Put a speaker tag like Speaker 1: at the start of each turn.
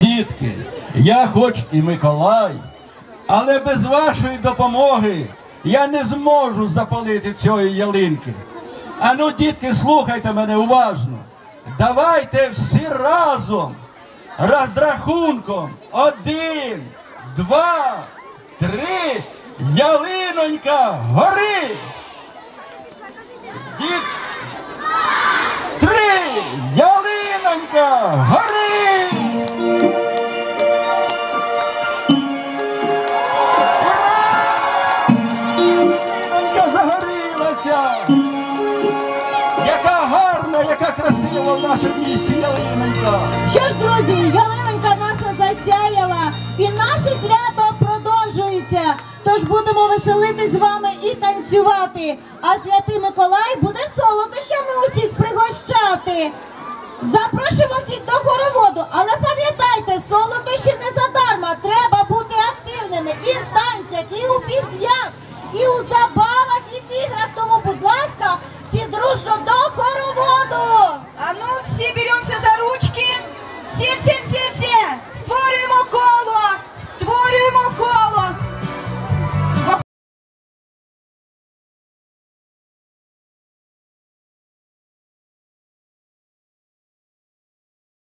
Speaker 1: Дітки, я хоч і Миколай, але без вашої допомоги я не зможу запалити цієї ялинки. Ану, дітки, слухайте мене уважно. Давайте всі разом розрахунком один, два, три, ялинонька, гори! Яка гарна, яка красива в нашому місті ялинонька!
Speaker 2: Що ж, друзі, ялинонька наша засяяла, і наше свято продовжується. Тож будемо веселити з вами і танцювати. А святий Миколай буде солодощами усіх пригощати. Запрошуємо всіх до хороводу, але пам'ятайте, солодощі не задарма. Треба бути активними і в танцях, і у забавах.